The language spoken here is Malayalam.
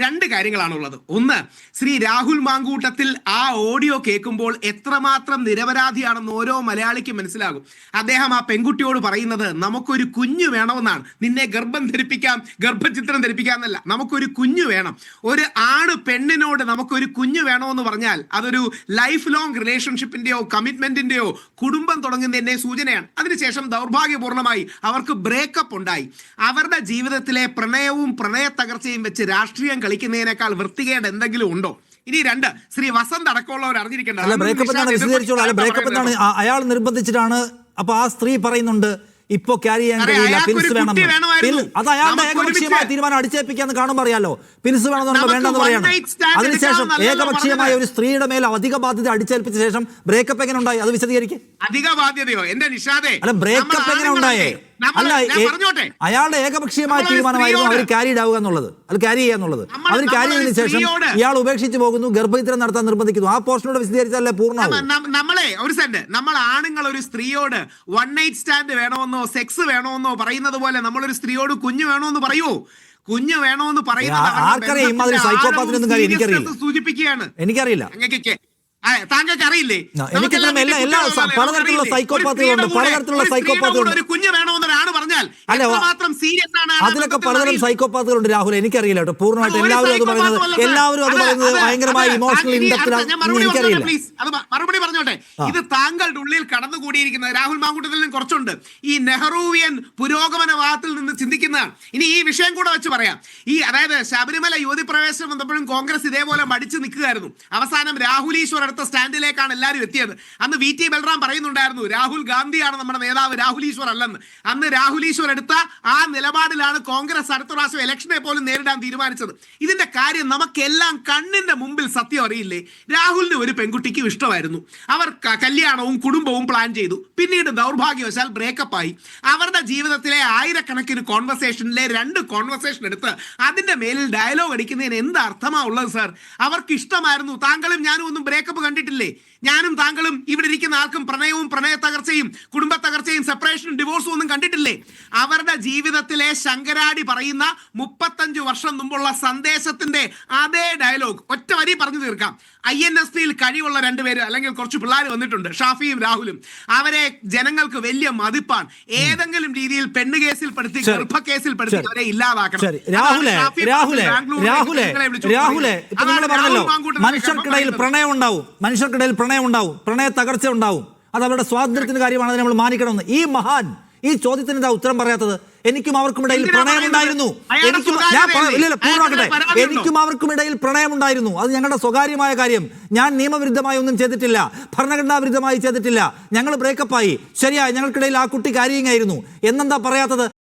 രണ്ട് കാര്യങ്ങളാണുള്ളത്. ഒന്ന് ശ്രീ രാഹുൽ മാങ്കൂട്ടത്തിൽ ആ ഓഡിയോ കേൾക്കുമ്പോൾ എത്രമാത്രം നിരപരാധിയാണെന്ന് ഓരോ മലയാളിക്കും മനസ്സിലാകും. അദ്ദേഹം ആ പെൺകുട്ടിയോട് പറയുന്നത് നമുക്കൊരു കുഞ്ഞു വേണമെന്നാണ്. നിന്നെ ഗർഭം ധരിപ്പിക്കാം ഗർഭചിത്രം ധരിപ്പിക്കാം എന്നല്ല. നമുക്കൊരു കുഞ്ഞു വേണം. ഒരു ആണ് പെണ്ണിനോട് നമുക്കൊരു കുഞ്ഞു വേണമെന്ന് പറഞ്ഞാൽ അതൊരു ലൈഫ് ലോങ് റിലേഷൻഷിപ്പിന്റെയോ കമ്മിറ്റ്മെന്റിന്റെയോ കുടുംബം തുടങ്ങുന്നതിന്റെ സൂചനയാണ്. അതിനുശേഷം ദൗർഭാഗ്യപൂർണമായി അവർക്ക് ബ്രേക്കപ്പ് ഉണ്ടായി. അവരുടെ ജീവിതത്തിലെ പ്രണയവും പ്രണയ തകർച്ചയും വെച്ച് രാഷ്ട്രീയം കളിക്കുന്നതിനേക്കാൾ വൃത്തികേട് എന്തെങ്കിലും ഉണ്ടോ? ഇനി രണ്ട് ശ്രീ വസന്ത് അടക്കമുള്ളവർ അറിഞ്ഞിരിക്കേണ്ട ബ്രേക്കപ്പ് അയാൾ നിർബന്ധിച്ചിട്ടാണ്. അപ്പൊ ആ സ്ത്രീ പറയുന്നുണ്ട് ഇപ്പൊ ക്യാരി ചെയ്യാൻ കഴിയില്ല. പിൻസ് വേണം. അത് അയാളുടെ ഏകപക്ഷീയമായ തീരുമാനം അടിച്ചേൽപ്പിക്കാന്ന് കാണുമ്പോൾ അറിയാലോ. പിൻസ് വേണമെന്ന് വേണ്ടെന്ന് പറയാണ്. അതിനുശേഷം ഏകപക്ഷീയമായ ഒരു സ്ത്രീയുടെ മേൽ അധിക ബാധ്യത അടിച്ചേൽപ്പിച്ച ശേഷം ബ്രേക്കപ്പ് എങ്ങനെ ഉണ്ടായി അത് വിശദീകരിക്കും. അധിക ബാധ്യതയോ? എന്റെ നിഷാദേ അല്ല ബ്രേക്കപ്പ് എങ്ങനെ ഉണ്ടായേ? അല്ല അയാളുടെ ഏകപക്ഷീയമായ തീരുമാനമായിരുന്നു അവർ ക്യാരിഡ് ആവുക എന്നുള്ളത്. അത് ക്യാരി ചെയ്യുക എന്നുള്ളത്. അവർ ക്യാരി ചെയ്തതിനു ശേഷം ഇയാൾ ഉപേക്ഷിച്ച് പോകുന്നു ഗർഭചിത്രം നടത്താൻ നിർബന്ധിക്കുന്നു. ആ പോർഷനോട് വിശദീകരിച്ചാലേ പൂർണമാവും? നമ്മ- നമ്മളെ ഒരു സെന്റ് നമ്മൾ ആണുങ്ങൾ ഒരു സ്ത്രീയോട് വൺ നൈറ്റ് സ്റ്റാൻഡ് വേണമെന്നോ സെക്സ് വേണമെന്നോ പറയുന്നത് പോലെ നമ്മളൊരു സ്ത്രീയോട് കുഞ്ഞു വേണമെന്ന് പറയൂ. കുഞ്ഞ് വേണമെന്ന് പറയുന്നത് സൂചിപ്പിക്കുകയാണ്. എനിക്കറിയില്ല. താങ്കൾക്ക് അറിയില്ലേ? പലതരത്തിലുള്ള നമുക്കറിയില്ലേ? ഒരു കുഞ്ഞ് കൂടെ- പലതരത്തിലുള്ള. കൂടെ ഒരു കുഞ്ഞു വേണമെന്ന് പറഞ്ഞാൽ അല്ല, എത്രമാത്രം സീരിയസ് ആണ് അതിലൊക്കെ പലതരം. സൈക്കോപാത്തുകളുണ്ട് രാഹുൽ എനിക്കറിയില്ല കേട്ടോ. പൂർണമായിട്ട് എല്ലാവരും അത് പറയുന്നത് എല്ലാവരും അത് പറയുന്നത് ഭയങ്കരമായി ഇമോഷണൽ എനിക്കറിയില്ല. പ്ലീസ്. അത് മറുപടി പറഞ്ഞോട്ടെ. ഇത് താങ്കളുടെ ഉള്ളിൽ കടന്നുകൂടിയിരിക്കുന്നത് രാഹുൽ മാങ്കൂട്ടത്തിലും കുറച്ചുണ്ട്. ഈ നെഹ്റുവിയൻ പുരോഗമന പുരോഗമനവാദത്തിൽ നിന്ന് ചിന്തിക്കുന്നതാണ് ഇനി ഈ വിഷയം കൂടെ വെച്ച് പറയാം. ഈ അതായത് ശബരിമല യുവതി പ്രവേശനം വന്നപ്പോഴും കോൺഗ്രസ് ഇതേപോലെ മടിച്ചു നിൽക്കുകയായിരുന്നു. അവസാനം രാഹുൽ ഈശ്വർ എടുത്ത സ്റ്റാൻഡിലേക്കാണ് എല്ലാവരും എത്തിയത്. അന്ന് വി ടി ബൽറാം പറയുന്നുണ്ടായിരുന്നു രാഹുൽ ഗാന്ധിയാണ് നമ്മുടെ നേതാവ് രാഹുൽ ഈശ്വർ അല്ലെന്ന്. അന്ന് രാഹുൽ ഈശ്വർ എടുത്ത ആ നിലപാടിലാണ് കോൺഗ്രസ് അടുത്ത പ്രാവശ്യം ഇലക്ഷനെ പോലും നേരിടാൻ തീരുമാനിച്ചത്. ഇതിന്റെ കാര്യം നമുക്കെല്ലാം കണ്ണിന്റെ മുമ്പിൽ സത്യം അറിയില്ലേ? രാഹുലിന് ഒരു പെൺകുട്ടിക്കും ഇഷ്ടമായിരുന്നു. അവർ കല്യാണവും കുടുംബവും പ്ലാൻ ചെയ്തു. പിന്നീട് ദൗർഭാഗ്യവശാൽ ബ്രേക്കപ്പ് ആയി. അവരുടെ ജീവിതത്തിലെ ആയിരക്കണക്കിന് കോൺവെർസേഷനിലെ രണ്ട് കോൺവെർസേഷൻ എടുത്ത് അതിന്റെ മേലിൽ ഡയലോഗ് അടിക്കുന്നതിന് എന്ത് അർത്ഥമാ ഉള്ളത് സാർ അവർക്ക് ഇഷ്ടമായിരുന്നു. താങ്കളും ഞാനും ഒന്നും ബ്രേക്കപ്പ് കണ്ടിട്ടില്ലേ? ഞാനും താങ്കളും ഇവിടെ ഇരിക്കുന്ന ആർക്കും പ്രണയവും പ്രണയ തകർച്ചയും കുടുംബ തകർച്ചയും സെപ്പറേഷനും ഡിവോഴ്സും ഒന്നും കണ്ടിട്ടില്ലേ? അവരുടെ ജീവിതത്തിലെ ശങ്കരാടി പറയുന്ന മുപ്പത്തഞ്ചു വർഷം മുമ്പുള്ള സന്ദേശത്തിന്റെ അതേ ഡയലോഗ് ഒറ്റ വരി പറഞ്ഞു തീർക്കാം. ഐ എൻ എസ് പിയിൽ കഴിവുള്ള രണ്ടുപേര് അല്ലെങ്കിൽ കുറച്ച് പിള്ളേർ വന്നിട്ടുണ്ട് ഷാഫിയും രാഹുലും. അവരെ ജനങ്ങൾക്ക് വലിയ മതിപ്പാണ്. ഏതെങ്കിലും രീതിയിൽ പെണ്ണ് കേസിൽ പെടുത്തി. ഗർഭ കേസിൽ പെടുത്തി. അവരെ ഇല്ലാതാക്കണം. മനുഷ്യർക്കിടയിൽ പ്രണയം ഉണ്ടാവും മനുഷ്യർക്കിടയിൽ പ്രണയം ഉണ്ടാവും പ്രണയ തകർച്ച ഉണ്ടാവും. അത് അവരുടെ സ്വാതന്ത്ര്യത്തിന്റെ കാര്യമാണ് നമ്മൾ മാനിക്കണമെന്ന്. ഈ മഹാൻ ഈ ചോദ്യത്തിന് എന്താ ഉത്തരം പറയാത്തത്? എനിക്കും അവർക്കും ഇടയിൽ പ്രണയം ഉണ്ടായിരുന്നു. എനിക്കും ഞാൻ പൂർണമാക്കട്ടെ? എനിക്കും അവർക്കും ഇടയിൽ പ്രണയം ഉണ്ടായിരുന്നു. അത് ഞങ്ങളുടെ സ്വകാര്യമായ കാര്യം. ഞാൻ നിയമവിരുദ്ധമായി ഒന്നും ചെയ്തിട്ടില്ല. ഭരണഘടനാ വിരുദ്ധമായി ചെയ്തിട്ടില്ല. ഞങ്ങൾ ബ്രേക്കപ്പായി ശരിയായി. ഞങ്ങൾക്കിടയിൽ ആ കുട്ടി കാര്യങ്ങായിരുന്നു എന്നെന്താ പറയാത്തത്?